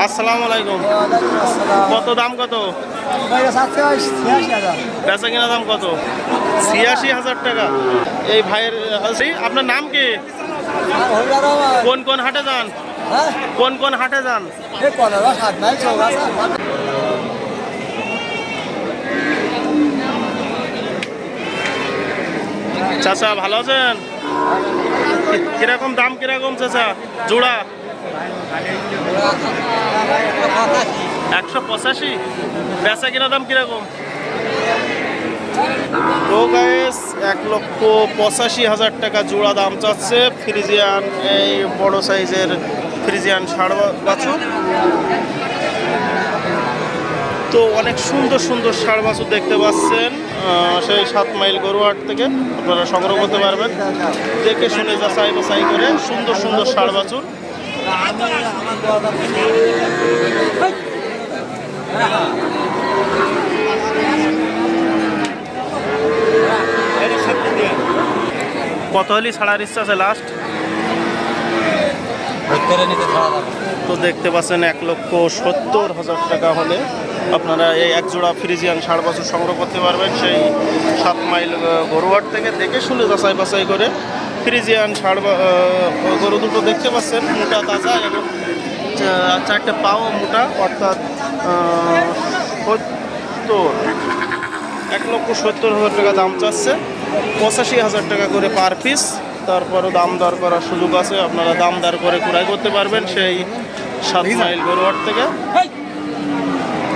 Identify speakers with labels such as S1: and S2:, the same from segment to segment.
S1: আসসালামু আলাইকুম। কত দাম কত? বেচা কিনা দাম কত? ছিয়াশি হাজার টাকা। এই ভাইয়ের আপনার নাম কি? কোন কোন হাটে যান? কোন কোন হাটে যান? চাচা ভালো আছেন? কীরকম দাম কীরকম চাচা? জোড়া? একশো পঁচাশি? বেচা কিনা দাম কীরকম? এক লক্ষ পঁচাশি হাজার টাকা জোড়া দাম চাচ্ছে। ফ্রিজিয়ান, এই বড় সাইজের ফ্রিজিয়ান ষাড় বা- বাছুর। তো অনেক সুন্দর সুন্দর ষাড় বাছুর দেখতে পাচ্ছেন সেই সাত মাইল গরুহাট থেকে। আপনারা সংগ্রহ করতে পারবেন। দেখে শুনে যা যাচাই বাছাই করে সুন্দর সুন্দর ষাড় বাছুর। কত হলি ছাড়ার ইচ্ছা আছে লাস্ট তো দেখতে পাচ্ছেন এক লক্ষ সত্তর হাজার টাকা হলে আপনারা এই এক জোড়া ফ্রিজিয়ান ষাট বছর সংগ্রহ করতে পারবেন সেই সাত মাইল গরুহাট থেকে দেখে শুনে যাচাই বাছাই করে ফ্রিজিয়ান বা- গরু দুটো দেখতে পাচ্ছেন, মোটা, তাজা এবং চারটে পাও মোটা, অর্থাৎ সত্তর, এক লক্ষ সত্তর হাজার টাকা দাম চাচ্ছে। পঁচাশি হাজার টাকা করে পার পিস। তারপরও দাম দর করার সুযোগ আছে, আপনারা দাম দর করে ক্রয় করতে পারবেন সেই সাত মাইল গরুয়ার থেকে।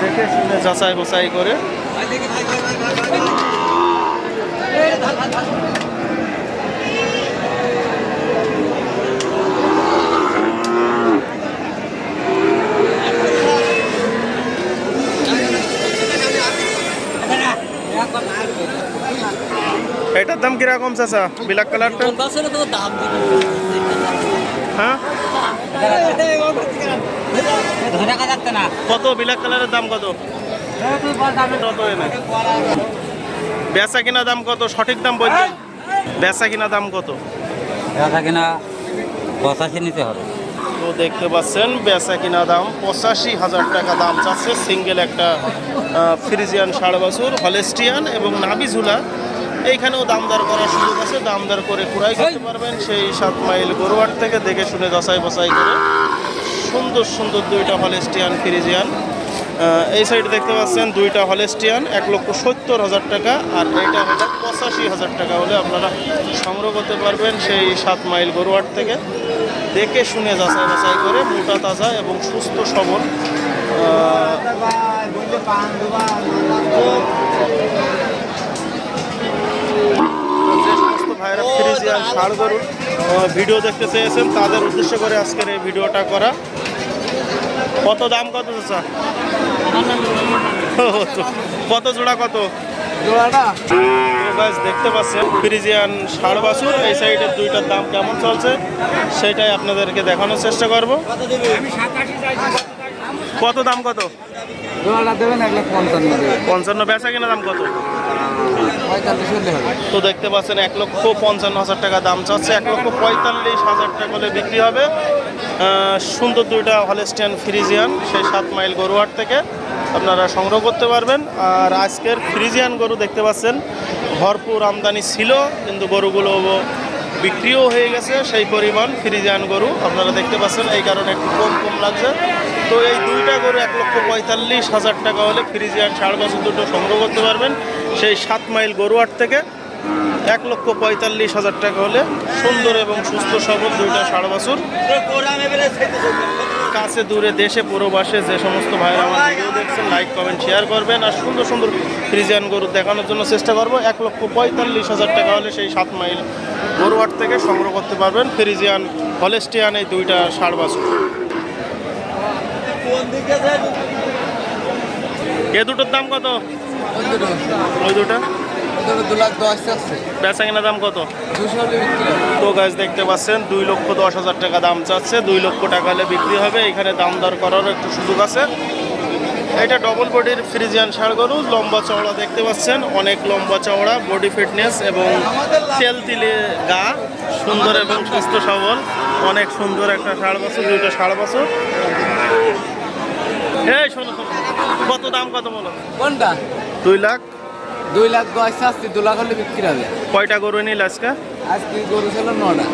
S1: দেখে শুনে যাচাই বাছাই করে। এটার দাম কীরকম চাচা? ব্ল্যাক কালারটা হ্যাঁ? কত? ব্ল্যাক কালারের দাম কত? বেচা কিনা দাম কত? সঠিক দাম বলছেন বেচা কিনা দাম কত?
S2: ব্যথা কিনা পঁচাশি নিতে হবে
S1: তো দেখতে পাচ্ছেন বেচা কিনা দাম পঁচাশি হাজার টাকা দাম চাচ্ছে। সিঙ্গেল একটা ফ্রিজিয়ান ষাড় বছর হলেস্টিয়ান এবং নাবিঝুলা এইখানেও দামদার করার সুযোগ আছে দামদার করে কুড়াই করতে পারবেন। সেই সাত মাইল গরুয়ার থেকে দেখে শুনে যাচাই বাছাই করে সুন্দর সুন্দর দুইটা হলেস্টিয়ান ফ্রিজিয়ান। এই সাইড দেখতে পাচ্ছেন দুইটা হলেস্টিয়ান এক লক্ষ সত্তর হাজার টাকা আর এইটা হলো পঁচাশি হাজার টাকা হলে আপনারা সংগ্রহ করতে পারবেন সেই সাত মাইল গরুয়ার থেকে। দেখে শুনে যাচাই বাছাই করে মোটা তাজা এবং সুস্থ সবল আহ, যে সমস্ত ভাইরা ফ্রিজিয়ান ষাড় গরুর ভিডিও দেখতে চেয়েছেন তাদের উদ্দেশ্য করে আজকের এই ভিডিওটা করা। কত দাম কত চাচা? কত জোড়া কত? দেখতে পাচ্ছেন ফ্রিজিয়ান ষাড় বাছুর এই সাইডের দুইটার দাম কেমন চলছে সেটাই আপনাদেরকে দেখানোর চেষ্টা করব। কত দাম কত?
S2: পঞ্চান্ন।
S1: পঞ্চান্ন বেচা কিনা দাম কত? তো দেখতে পাচ্ছেন এক লক্ষ পঞ্চান্ন হাজার টাকা দাম চাচ্ছে, এক লক্ষ পঁয়তাল্লিশ হাজার টাকা হলে বিক্রি হবে। সুন্দর দুইটা হলেস্টিয়ান ফ্রিজিয়ান সেই সাত মাইল গরুহাট থেকে আপনারা সংগ্রহ করতে পারবেন। আর আজকের ফ্রিজিয়ান গরু দেখতে পাচ্ছেন, ভরপুর আমদানি ছিল, কিন্তু গরুগুলো বিক্রিও হয়ে গেছে, সেই পরিমাণ ফ্রিজিয়ান গরু আপনারা দেখতে পাচ্ছেন, এই কারণে একটু কম কম লাগছে। তো এই দুইটা গরু এক লক্ষ পঁয়তাল্লিশ হাজার টাকা হলে ফ্রিজিয়ান ষাট বছর দুটো সংগ্রহ করতে পারবেন, সেই সাত মাইল গরু আট থেকে। এক লক্ষ পঁয়তাল্লিশ হাজার টাকা হলে সুন্দর এবং সুস্থ সবল দুইটা ষাড় বাছুর। কাছে দূরে দেশে প্রবাসে যে সমস্ত ভাইরা আমার ভিডিও দেখছেন লাইক কমেন্ট শেয়ার করবেন। আর সুন্দর সুন্দর ফ্রিজিয়ান গরু দেখানোর জন্য চেষ্টা করব। এক লক্ষ পঁয়তাল্লিশ হাজার টাকা হলে সেই সাত মাইল গরুয়াট থেকে সংগ্রহ করতে পারবেন ফ্রিজিয়ান হলেস্টিয়ান এই দুইটা ষাড় বাছুর। এ দুটোর দাম কত? ওই দুটা?
S2: দু লাখ দশ আসছে
S1: বেচা কিনা দাম কত?
S2: দুশো হলে বিক্রি
S1: তো গাছ দেখতে পাচ্ছেন দুই লক্ষ দশ হাজার টাকা দাম চাচ্ছে। দুই লক্ষ টাকা হলে বিক্রি হবে। এখানে দাম দর করারও একটু সুযোগ আছে। এটা ডবল বডির ফ্রিজিয়ান ষাড় গরু। লম্বা চওড়া দেখতে পাচ্ছেন। অনেক লম্বা চওড়া বডি ফিটনেস এবং তেল তিলে গা সুন্দর এবং সুস্থ সবল। অনেক সুন্দর একটা ষাড় বছর দুইটা ষাড় বছর। শোনো শোনো। কত দাম কত বলো?
S3: কোনটা?
S1: দুই লাখ।
S3: দুই লাখ দশ আসছে দু লাখ হলে বিক্রি হবে।
S1: কয়টা গরু নিল আজকে?
S3: আজকে গরু ছিল নটা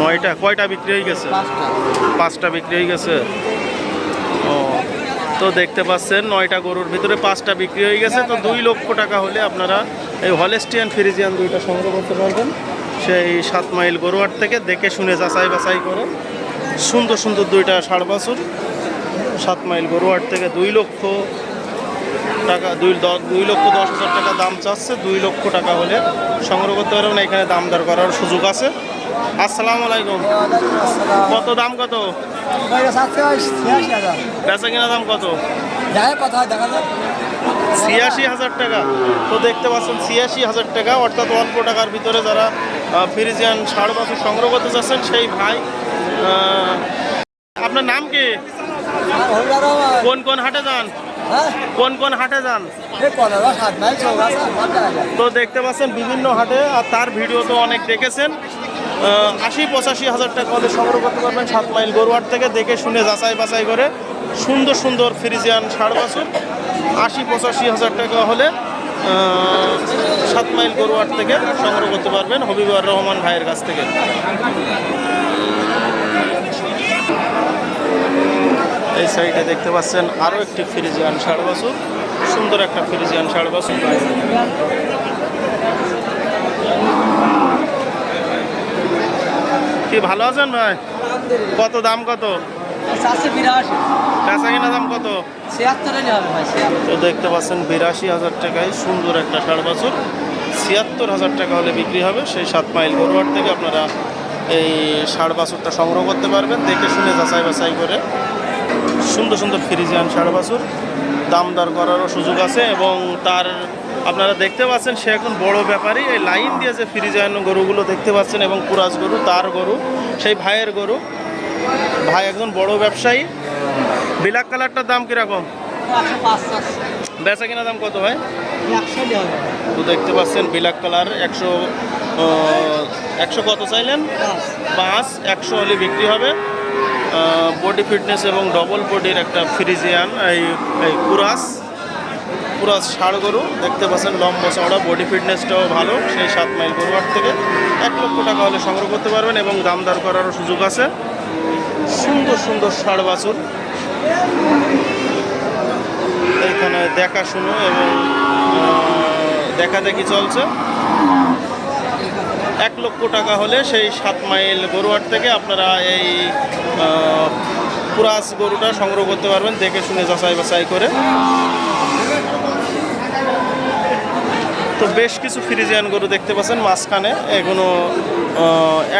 S1: নয়টা? কয়টা বিক্রি হয়ে গেছে?
S3: পাঁচটা।
S1: পাঁচটা বিক্রি হয়ে গেছে। ও তো দেখতে পাচ্ছেন নয়টা গরুর ভিতরে পাঁচটা বিক্রি হয়ে গেছে। তো দুই লক্ষ টাকা হলে আপনারা এই হলেস্টিয়ান ফ্রিজিয়ান দুইটা সংগ্রহ করতে পারবেন। সেই সাত মাইল গরুয়ার থেকে দেখে শুনে যাচাই বাছাই করে সুন্দর সুন্দর দুইটা ষাড় বাছুর। সাত মাইল গরুয়ার থেকে দুই লক্ষ টাকা দুই দুই লক্ষ দশ হাজার টাকা দাম চাচ্ছে দুই লক্ষ টাকা হলে সংগ্রহ করতে পারবেন এখানে দাম দর করার সুযোগ আছে। আসসালামু আলাইকুম। কত দাম কত? বেচা কিনা দাম কত? ছিয়াশি হাজার টাকা। তো দেখতে পাচ্ছেন ছিয়াশি হাজার টাকা অর্থাৎ অল্প টাকার ভিতরে যারা ফিরিজিয়ান ষাড় বছর সংগ্রহ করতে চাচ্ছেন সেই ভাই আপনার নাম কি? কোন কোন হাটে যান? কোন কোন হাটে যান? তো দেখতে পাচ্ছেন বিভিন্ন হাটে আর তার ভিডিও তো অনেক দেখেছেন। আশি পঁচাশি হাজার টাকা হলে সংগ্রহ করতে পারবেন সাত মাইল গরুয়ার থেকে দেখে শুনে যাচাই বাছাই করে সুন্দর সুন্দর ফ্রিজিয়ান ষাড় বাছুর। আশি পঁচাশি হাজার টাকা হলে সাত মাইল গরুয়ার থেকে সংগ্রহ করতে পারবেন হবিবুর রহমান ভাইয়ের কাছ থেকে। এই সাইডে দেখতে পাচ্ছেন আরও একটি ফ্রিজিয়ান ষাড় বাছুর। সুন্দর একটা ফ্রিজিয়ান ষাড় বাছুর কি ভালো আছেন ভাই? কত দাম কত? বেচা কিনা দাম কত? তো দেখতে পাচ্ছেন বিরাশি হাজার টাকায় সুন্দর একটা ষাড় বাছুর। ছিয়াত্তর হাজার টাকা হলে বিক্রি হবে। সেই সাত মাইল গরুয়ার থেকে আপনারা এই ষাড় বাছুরটা সংগ্রহ করতে পারবেন। দেখে শুনে যাচাই বাছাই করে সুন্দর সুন্দর ফ্রিজিয়ান ষাড় বাছুর। দাম দর করারও সুযোগ আছে এবং তার আপনারা দেখতে পাচ্ছেন সে এখন বড় ব্যাপারী এই লাইন দিয়ে যে ফ্রিজিয়ান গরুগুলো দেখতে পাচ্ছেন এবং কুরাজ গরু তার গরু সেই ভাইয়ের গরু। ভাই একজন বড় ব্যবসায়ী। বিলাক কালারটার দাম কীরকম? বেচা কিনা দাম কত ভাই? তো দেখতে পাচ্ছেন বিলাক কালার একশো একশো কত চাইলেন? পাঁচ একশো হলে বিক্রি হবে। বডি ফিটনেস এবং ডবল বডির একটা ফ্রিজিয়ান, এই এই কুরাস। কুরাস ষাড় গরু, দেখতে পাচ্ছেন লম্বা চওড়া বডি ফিটনেসটাও ভালো, সেই সাত মাইল গরুহাট থেকে। এক লক্ষ টাকা হলে সংগ্রহ করতে পারবেন এবং দামদার করারও সুযোগ আছে। সুন্দর সুন্দর ষাড় বাছুর। এখানে দেখাশুনো এবং দেখা দেখি চলছে। এক লক্ষ টাকা হলে সেই সাত মাইল গরুয়ার থেকে আপনারা এই পুরাস গরুটা সংগ্রহ করতে পারবেন, দেখে শুনে যাচাই বাছাই করে। তো বেশ কিছু ফ্রিজিয়ান গরু দেখতে পাচ্ছেন মাঝখানে। এগুলো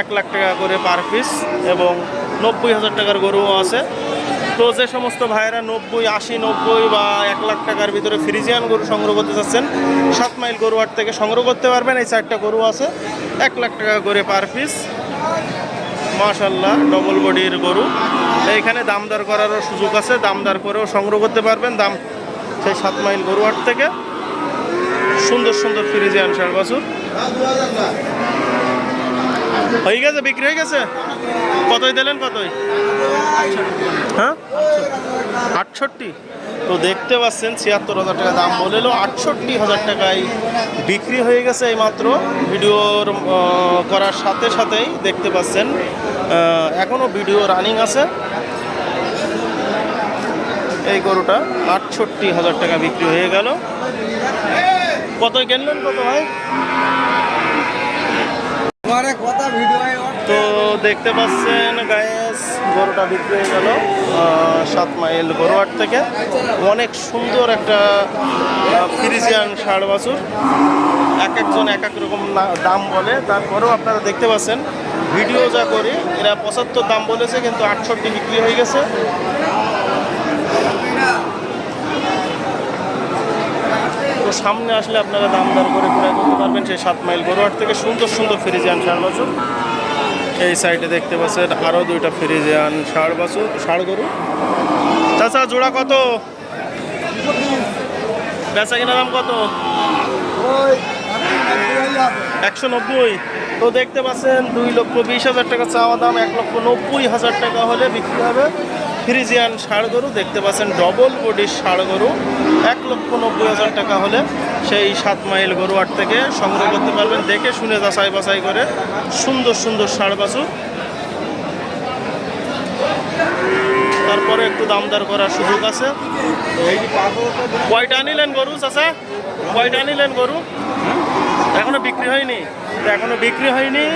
S1: এক লাখ টাকা করে পার পিস এবং নব্বই হাজার টাকার গরুও আছে। তো যে সমস্ত ভাইয়েরা নব্বই, আশি, নব্বই বা এক লাখ টাকার ভিতরে ফ্রিজিয়ান গরু সংগ্রহ করতে চাচ্ছেন সাত মাইল গরু গরুয়ার থেকে সংগ্রহ করতে পারবেন। এই চারটা গরু আছে, এক লাখ টাকা করে পার পিস মাশাল্লাহ ডবল বডির গরু। এইখানে দামদার করারও সুযোগ আছে, দামদার করেও সংগ্রহ করতে পারবেন। দাম সেই সাত মাইল গরুয়ার থেকে। সুন্দর সুন্দর ফ্রিজিয়ান ষাট বছর। হয়ে গেছে, বিক্রি হয়ে গেছে? কতই দিলেন, কতই? হ্যাঁ? আটষট্টি। তো দেখতে পাচ্ছেন ছিয়াত্তর হাজার টাকা দাম বলেলো আটষট্টি হাজার টাকায় বিক্রি হয়ে গেছে এই মাত্র ভিডিওর করার সাথে সাথেই দেখতে পাচ্ছেন এখনও ভিডিও রানিং আছে। এই গরুটা আটষট্টি হাজার টাকা বিক্রি হয়ে গেল। কতই কিনলেন কত ভাই?
S3: তোমার কথা ভিডিও
S1: তো দেখতে পাচ্ছেন গায়েস গরুটা বিক্রি হয়ে গেল সাত মাইল গরুয়াট থেকে। অনেক সুন্দর একটা ফ্রিজিয়ান ষাড় বাছুর। এক একজন এক এক রকম দাম বলে। তারপরেও আপনারা দেখতে পাচ্ছেন, ভিডিও যা করি, এরা পঁচাত্তর দাম বলেছে, কিন্তু আটষট্টি বিক্রি হয়ে গেছে। তো সামনে আসলে আপনারা দাম দর করে ক্রয় করতে পারবেন, সেই সাত মাইল গরুয়াট থেকে সুন্দর সুন্দর ফ্রিজিয়ান ষাড় বাছুর। এই সাইডে দেখতে পাচ্ছেন আরও দুইটা ফ্রিজিয়ান ষাড় বাছুর, ষাড় গরু। চাচা, জোড়া কত? বেচা কিনা দাম কত? একশো নব্বই। তো দেখতে পাচ্ছেন দুই লক্ষ বিশ হাজার টাকা চাওয়া দাম, এক লক্ষ নব্বই হাজার টাকা হলে বিক্রি হবে। ফ্রিজিয়ান ষাড় গরু দেখতে পাচ্ছেন ডবল বডির ষাড় গরু এক লক্ষ নব্বই হাজার টাকা হলে সেই সাত মাইল গরুয়াট থেকে সংগ্রহ করতে পারবেন। দেখে শুনে যাচাই বাছাই করে সুন্দর সুন্দর ষাড় বাছুর। তারপরে একটু দামদার করার সুযোগ আছে। কয়টা নিলেন গরু, চাচা? কয়টা নিলেন গরু? এখনও বিক্রি হয়নি? এখনও বিক্রি হয়নি?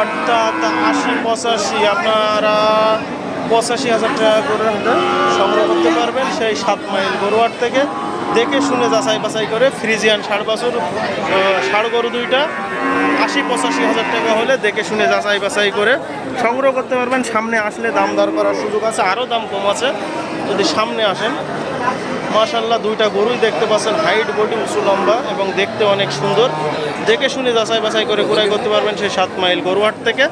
S1: অর্থাৎ আশি, পঁচাশি, আপনারা পঁচাশি হাজার টাকা করে হলে সংগ্রহ করতে পারবেন সেই সাত মাইল গরুয়ার থেকে। দেখে শুনে যাচাই বাছাই করে ফ্রিজিয়ান ষাড় বাছুর ষাড় গরু দুইটা, আশি পঁচাশি হাজার টাকা হলে দেখে শুনে যাচাই বাছাই করে সংগ্রহ করতে পারবেন। সামনে আসলে দাম দর করার সুযোগ আছে, আরও দাম কম আছে। যদি সামনে আসেন মাশাল্লাহ দুইটা গরুই দেখতে পাচ্ছেন, হাইট, বডি উঁচু, লম্বা এবং দেখতে অনেক সুন্দর। দেখে শুনে যাচাই বাছাই করে ক্রয় করতে পারবেন সেই সাত মাইল গরুহাট থেকে।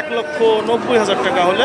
S1: এক লক্ষ নব্বই হাজার টাকা হলে